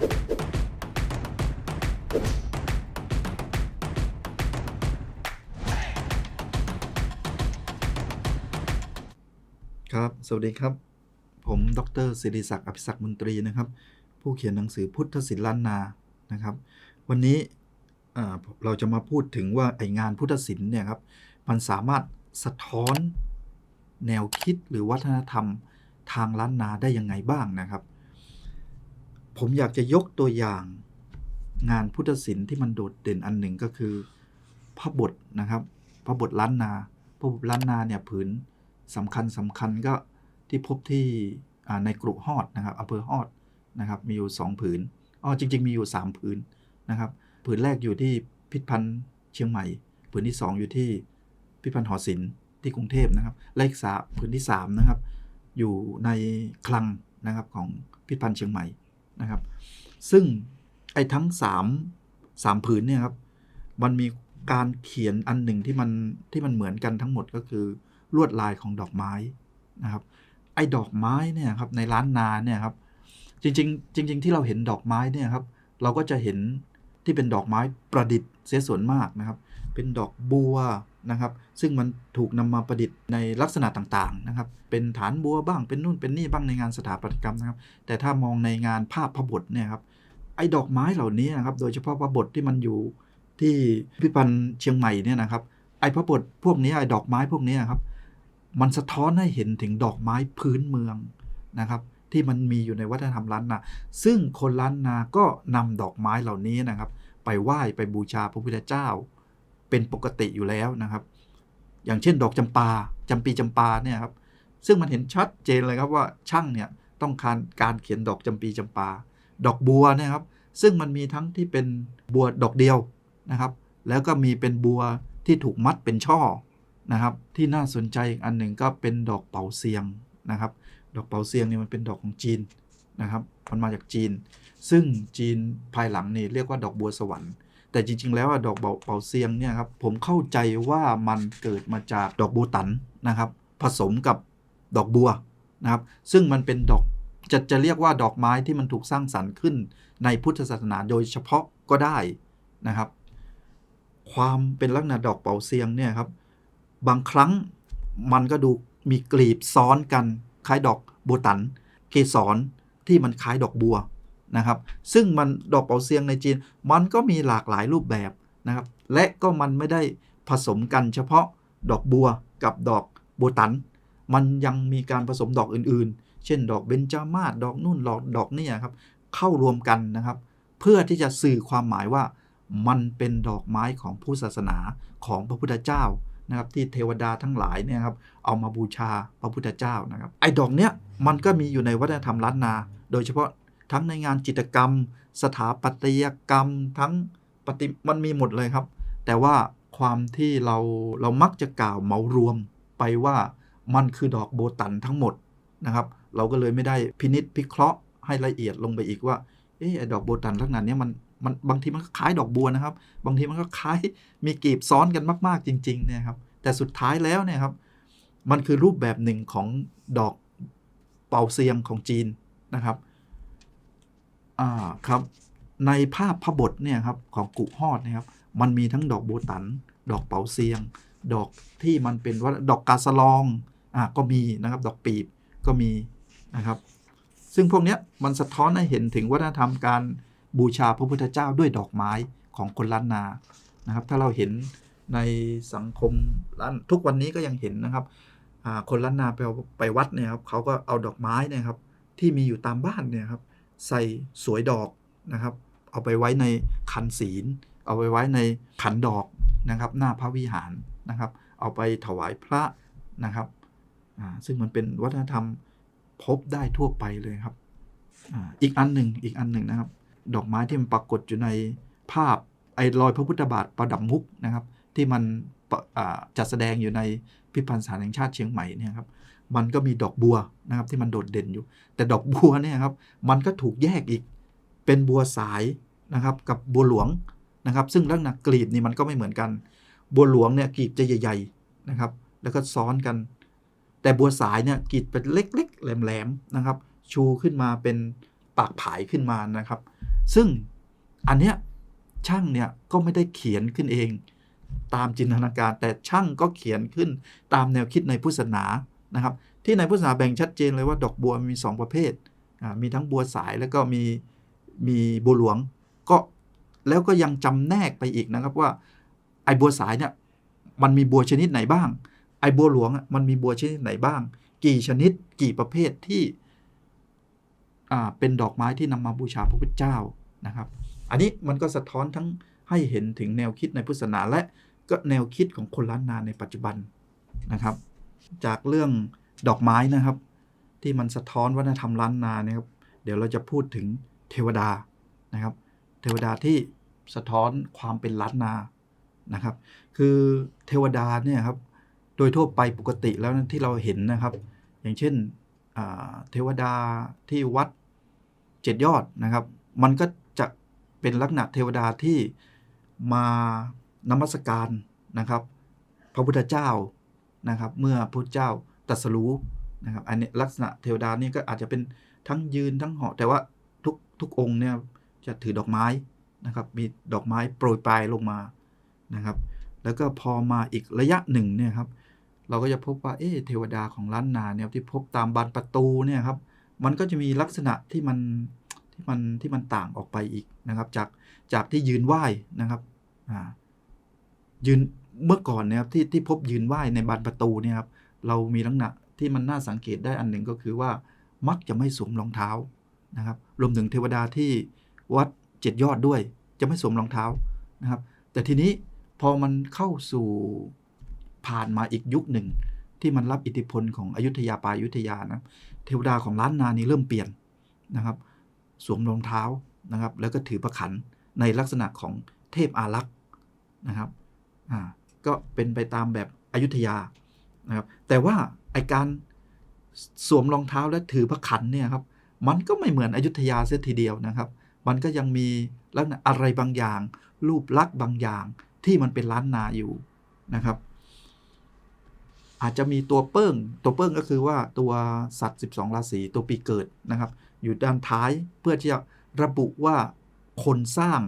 ครับ สวัสดีครับ ผม ดรศิริศักดิ์ อภิศักดิ์มนตรี นะครับ ผู้เขียนหนังสือพุทธศิลป์ล้านนา นะครับ วันนี้เราจะมาพูดถึงว่า ไองานพุทธศิลป์เนี่ยครับ มันสามารถสะท้อนแนวคิดหรือวัฒนธรรมทางล้านนาได้ยังไงบ้างนะครับ ผมอยากจะยกตัวอย่างงานพุทธศิลป์ที่มันโดดเด่นอันหนึ่งก็คือพระบทนะครับพระบทล้านนาพระบทล้านนาเนี่ยผืนสำคัญสำคัญก็ที่พบที่ในกรุฮอดนะครับอำเภอฮอดนะครับมีอยู่ 2 ผืนอ๋อจริง ๆ มีอยู่ 3 ผืนนะครับผืนแรกอยู่ที่พิพิธภัณฑ์เชียงใหม่ ผืนที่ 2 อยู่ที่พิพิธภัณฑ์หอศิลป์ที่กรุงเทพนะครับและอีกสาผืนที่3นะครับอยู่ในคลังนะครับของพิพิธภัณฑ์เชียงใหม่ นะครับ ซึ่งไอ้ทั้ง3 3ผืนเนี่ยครับ มันมีการเขียนอันหนึ่งที่มันที่มันเหมือนกันทั้งหมดก็คือลวดลายของดอกไม้นะครับ ไอ้ดอกไม้เนี่ยครับในร้านนาเนี่ยครับ จริงๆ จริง ๆ ที่เราเห็นดอกไม้เนี่ยครับ เราก็จะเห็นที่เป็นดอกไม้ประดิษฐ์เสียส่วนมากนะครับ เป็นดอกบัวนะครับซึ่งมันถูกนำมาประดิษฐ์ในลักษณะต่างๆนะครับเป็นฐานบัวบ้างเป็นนู่นเป็นนี่บ้างในงานสถาปัตยกรรมนะครับแต่ถ้ามองในงานภาพพระบทเนี่ยครับไอ้ดอกไม้เหล่านี้นะครับโดยเฉพาะพระบทที่มันอยู่ที่พิพิธภัณฑ์เชียงใหม่เนี่ยนะครับไอ้พระบทพวกนี้ไอ้ดอกไม้พวกนี้ครับมันสะท้อนให้เห็นถึงดอกไม้พื้นเมืองนะครับที่มันมีอยู่ในวัฒนธรรมล้านนา ซึ่งคนล้านนาก็นำดอกไม้เหล่านี้นะครับ ไปไหว้ไปบูชาพระพุทธเจ้า เป็นปกติอยู่แล้วนะครับ อย่างเช่นดอกจำปาจำปีจำปาเนี่ยครับซึ่งมันเห็นชัดเจนเลยครับว่าช่างเนี่ยต้องการการเขียนดอกจำปีจำปา ดอกบัวเนะครับ ซึ่งมันมีทั้งที่เป็นบัวดอกเดียวนะครับ แล้วก็มีเป็นบัวที่ถูกมัดเป็นช่อนะครับ ที่น่าสนใจอีกอันหนึ่งก็เป็นดอกเป๋าเซียงนะครับ ดอกเป๋าเซียงเนี่ยมันเป็นดอกของจีนนะครับมันมาจากจีน ซึ่งจีนภายหลังนี่เรียกว่าดอกบัวสวรรค์ แต่จริง ๆ แล้วอะดอกเป๋าเซียงเนี่ยครับผมเข้าใจว่ามันเกิดมาจากดอกบัวตันนะครับ ผสมกับดอกบัวนะครับ ซึ่งมันเป็นดอกจะจะเรียกว่าดอกไม้ที่มันถูกสร้างสรรค์ขึ้นในพุทธศาสนาโดยเฉพาะก็ได้นะครับ ความเป็นลักษณะดอกเป๋าเซียงเนี่ยครับ บางครั้งมันก็ดูมีกลีบซ้อนกัน คล้ายดอกบัวตัน เกสรที่มันคล้ายดอกบัว นะครับ ซึ่งมันดอกเป๋าเซียงในจีนมันก็มีหลากหลายรูปแบบนะครับ และก็มันไม่ได้ผสมกันเฉพาะดอกบัวกับดอกบัวตัน มันยังมีการผสมดอกอื่นๆ เช่น ดอกเบญจมาศดอกนู่นดอกดอกนี่ครับ เข้ารวมกันนะครับ เพื่อที่จะสื่อความหมายว่ามันเป็นดอกไม้ของผู้ศาสนาของพระพุทธเจ้านะครับที่เทวดาทั้งหลายเนี่ยครับเอามาบูชาพระพุทธเจ้านะครับไอ้ดอกเนี้ยมันก็มีอยู่ในวัฒนธรรมล้านนา โดยเฉพาะ ทั้งในงานจิตรกรรม สถาปัตยกรรม ทั้งปฏิมันมีหมดเลยครับ แต่ว่าความที่เราเรามักจะกล่าวเหมารวมไปว่ามันคือดอกโบตันทั้งหมดนะครับ เราก็เลยไม่ได้พินิษพิเคราะห์ให้ละเอียดลงไปอีกว่าเออไอ้ดอกโบตันลักษณะนี้มันมันบางทีมันก็คล้ายดอกบัวนะครับ บางทีมันก็คล้ายมีกีบซ้อนกันมาก ๆ จริงๆเนี่ยครับ แต่สุดท้ายแล้วเนี่ยครับ มันคือรูปแบบหนึ่งของดอกเป่าเซียงของจีนนะครับ อ่าครับในภาพพระบทเนี่ยครับของกุฮอดนะครับมันมีทั้งดอกโบตัน ดอกเป่าเซียง ดอกที่มันเป็นว่าดอกกาสลองอ่าก็มีนะครับดอกปีบก็มีนะครับ ซึ่งพวกนี้มันสะท้อนให้เห็นถึงวัฒนธรรมการบูชาพระพุทธเจ้าด้วยดอกไม้ของคนล้านนานะครับ ถ้าเราเห็นในสังคมล้านทุกวันนี้ก็ยังเห็นนะครับคนล้านนาไปไปวัดเนี่ยครับเขาก็เอาดอกไม้เนี่ยครับที่มีอยู่ตามบ้านเนี่ยครับ ใส่สวยดอกนะครับ เอาไปไว้ในคันศีล เอาไปไว้ในขันดอกนะครับ หน้าพระวิหารนะครับ เอาไปถวายพระนะครับซึ่งมันเป็นวัฒนธรรมพบได้ทั่วไปเลยครับออีกอันหนึ่งอีกอันหนึ่งนะครับ ดอกไม้ที่มันปรากฏอยู่ในภาพไอ้รอยพระพุทธบาทประดับมุกนะครับ ที่มันจัดแสดงอยู่ในพิพิธภัณฑ์สถานแห่งชาติเชียงใหม่เนี่ยครับ มันก็มีดอกบัวนะครับที่มันโดดเด่นอยู่ แต่ดอกบัวเนี่ยครับมันก็ถูกแยกอีก เป็นบัวสายนะครับกับบัวหลวงนะครับ ซึ่งลักษณะกลีบนี่มันก็ไม่เหมือนกัน บัวหลวงเนี่ยกลีบจะใหญ่ ๆนะครับ แล้วก็ซ้อนกัน แต่บัวสายเนี่ยกลีบเป็นเล็ก ๆ แหลมๆนะครับ ชูขึ้นมาเป็นปากผายขึ้นมานะครับ ซึ่งอันเนี้ยช่างเนี่ยก็ไม่ได้เขียนขึ้นเอง ตามจินตนาการแต่ช่างก็เขียนขึ้นตามแนวคิดในพุทธศาสนา นะครับ ที่ในพุทธศาสนาแบ่งชัดเจนเลยว่าดอกบัวมี 2 ประเภท มีทั้งบัวสายแล้วก็มีมีบัวหลวง ก็แล้วก็ยังจำแนกไปอีกนะครับว่าไอ้บัวสายเนี่ยมันมีบัวชนิดไหนบ้าง ไอ้บัวหลวงมันมีบัวชนิดไหนบ้าง กี่ชนิดกี่ประเภทที่เป็นดอกไม้ที่นำมาบูชาพระพุทธเจ้านะครับ อันนี้มันก็สะท้อนทั้งให้เห็นถึงแนวคิดในพุทธศาสนาและก็แนวคิดของคนล้านนาในปัจจุบันนะครับ จากเรื่องดอกไม้นะครับ ที่มันสะท้อนวัฒนธรรมล้านนาเนี่ยครับ เดี๋ยวเราจะพูดถึงเทวดานะครับ เทวดาที่สะท้อนความเป็นล้านนานะครับ คือเทวดาเนี่ยครับโดยทั่วไปปกติแล้วที่เราเห็นนะครับ อย่างเช่นเทวดาที่วัดเจ็ดยอดนะครับ มันก็จะเป็นลักษณะเทวดาที่มานมัสการนะครับ พระพุทธเจ้า นะครับ เมื่อพระพุทธเจ้าตรัสรู้นะครับ อันนี้ลักษณะเทวดานี่ก็อาจจะเป็นทั้งยืนทั้งเหาะแต่ว่าทุกทุกองค์เนี่ยจะถือดอกไม้นะครับ มีดอกไม้โปรยปลายลงมานะครับ แล้วก็พอมาอีกระยะหนึ่งเนี่ยครับ เราก็จะพบว่าเอ๊เทวดาของล้านนาเนี่ยที่พบตามบานประตูเนี่ยครับ มันก็จะมีลักษณะที่มันที่มันที่มันต่างออกไปอีกนะครับ จากจากที่ยืนไหว้นะครับอ่ายืนเมื่อก่อนนี่ยครับที่ที่พบยืนไหว้ในบานประตูเนี่ยครับเรามีลักษณะที่มันน่าสังเกตได้อันหนึ่งก็คือว่ามักจะไม่สวมรองเท้านะครับ รวมถึงเทวดาที่วัดเจ็ดยอดด้วย จะไม่สวมรองเท้านะครับ แต่ทีนี้พอมันเข้าสู่ผ่านมาอีกยุคหนึ่ง ที่มันรับอิทธิพลของอยุธยาปลายอยุธยานะเทวดาของล้านนานี้เริ่มเปลี่ยนนะครับ สวมรองเท้านะครับ แล้วก็ถือประขันในลักษณะของเทพอารักษ์นะครับอ่า ก็เป็นไปตามแบบอยุธยานะครับแต่ว่าไอการสวมรองเท้าและถือพระขันเนี่ยครับมันก็ไม่เหมือนอยุธยาเสียทีเดียวนะครับ มันก็ยังมีลักษณะอะไรบางอย่าง รูปลักษณ์บางอย่างที่มันเป็นล้านนาอยู่นะครับ อาจจะมีตัวเปิ้ง ตัวเปิ้งก็คือว่าตัวสัตว์ 12 ราศีตัวปีเกิดนะครับ อยู่ด้านท้ายเพื่อที่จะระบุว่าคนสร้าง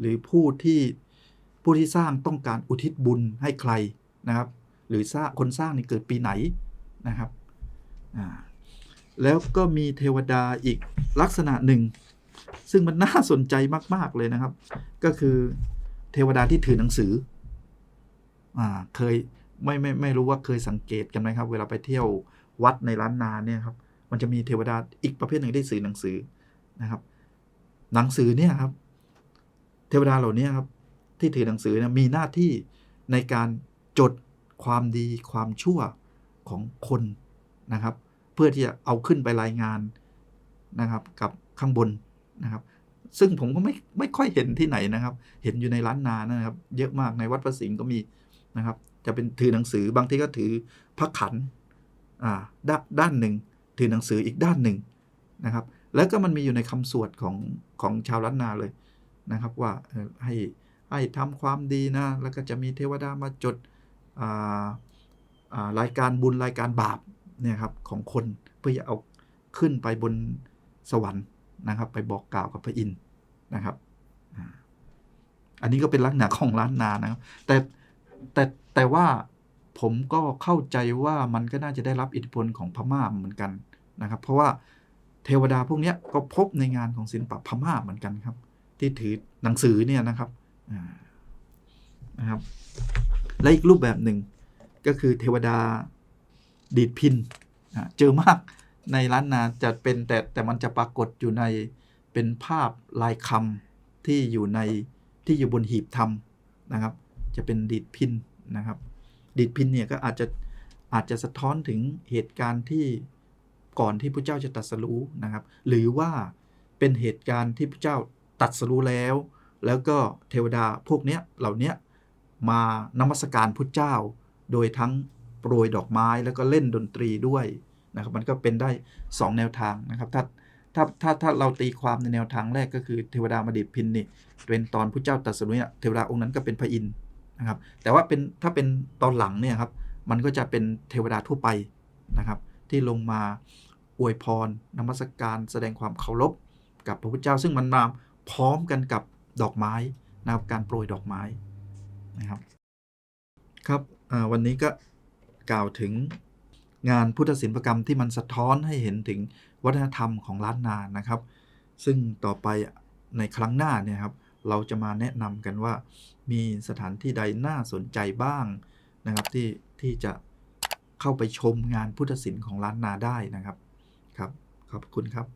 หรือผู้ที่ ผู้ที่สร้างต้องการอุทิศบุญให้ใครนะครับ หรือสร้างคนสร้างนี่เกิดปีไหนนะครับแล้วก็มีเทวดาอีกลักษณะหนึ่ง ซึ่งมันน่าสนใจมาก ๆ เลยนะครับ ก็คือเทวดาที่ถือหนังสืออเคยไม่ไม่ไม่รู้ว่าเคยสังเกตกันไหมครับ เวลาไปเที่ยววัดในล้านนาเนี่ยครับ มันจะมีเทวดาอีกประเภทหนึ่งที่ถือหนังสือนะครับ หนังสือเนี่ยครับ เทวดาเหล่านี้ครับ ที่ถือหนังสือเนี่ยมีหน้าที่ในการจดความดีความชั่วของคนนะครับ เพื่อที่จะเอาขึ้นไปรายงานนะครับ กับข้างบนนะครับ ซึ่งผมก็ไม่ไม่ค่อยเห็นที่ไหนนะครับ เห็นอยู่ในร้านนานะครับ เยอะมากในวัดพระสิงห์ก็มีนะครับ จะเป็นถือหนังสือบางทีก็ถือพระขันอ่าด้านด้านหนึ่ง ถือหนังสืออีกด้านหนึ่งนะครับ แล้วก็มันมีอยู่ในคำสวดของของชาวล้านนาเลยนะครับ ว่าให้ ให้ทำความดีนะ แล้วก็จะมีเทวดามาจดรายการบุญรายการบาปเนี่ยครับของคนเพื่อจะเอาขึ้นไปบนสวรรค์นะครับ ไปบอกกล่าวกับพระอินทร์นะครับ อันนี้ก็เป็นลักษณะของล้านนานะครับ แต่แต่แต่ว่าผมก็เข้าใจว่ามันก็น่าจะได้รับอิทธิพลของพม่าเหมือนกันนะครับ เพราะว่าเทวดาพวกนี้ก็พบในงานของศิลปะพม่าเหมือนกันครับ ที่ถือหนังสือเนี่ยนะครับ นะครับ และอีกรูปแบบหนึ่งก็คือเทวดาดีดพินเจอมากในล้านนาจะเป็นแต่แต่มันจะปรากฏอยู่ในเป็นภาพลายคำที่อยู่ในที่อยู่บนหีบธรรมนะครับ จะเป็นดีดพินนะครับ ดีดพินเนี่ยก็อาจจะอาจจะสะท้อนถึงเหตุการณ์ที่ก่อนที่พระเจ้าจะตรัสรู้นะครับ หรือว่าเป็นเหตุการณ์ที่พระเจ้าตรัสรู้แล้ว แล้วก็เทวดาพวกเนี้ยเหล่านี้มานมัสการพุทธเจ้า โดยทั้งโปรยดอกไม้แล้วก็เล่นดนตรีด้วยนะครับมันก็เป็นได้ 2 แนวทางนะครับถ้าถ้าถ้าถ้าเราตีความในแนวทางแรกก็คือเทวดามาดีดพินนี่เป็นตอนพุทธเจ้าตรัสรู้เนี่ยเทวดาองค์นั้นก็เป็นพระอินทร์นะครับแต่ว่าเป็นถ้าเป็นตอนหลังเนี่ยครับมันก็จะเป็นเทวดาทั่วไปนะครับ ที่ลงมาอวยพรนมัสการแสดงความเคารพกับพระพุทธเจ้า ซึ่งมันมาพร้อมกันกับ ดอกไม้นะครับการโปรยดอกไม้นะครับ ครับวันนี้ก็กล่าวถึงงานพุทธศิลปกรรมที่มันสะท้อนให้เห็นถึงวัฒนธรรมของล้านนานะครับ ซึ่งต่อไปในครั้งหน้าเนี่ยครับเราจะมาแนะนำกันว่ามีสถานที่ใดน่าสนใจบ้างนะครับที่ที่จะเข้าไปชมงานพุทธศิลป์ของล้านนาได้นะครับครับ ขอบคุณครับ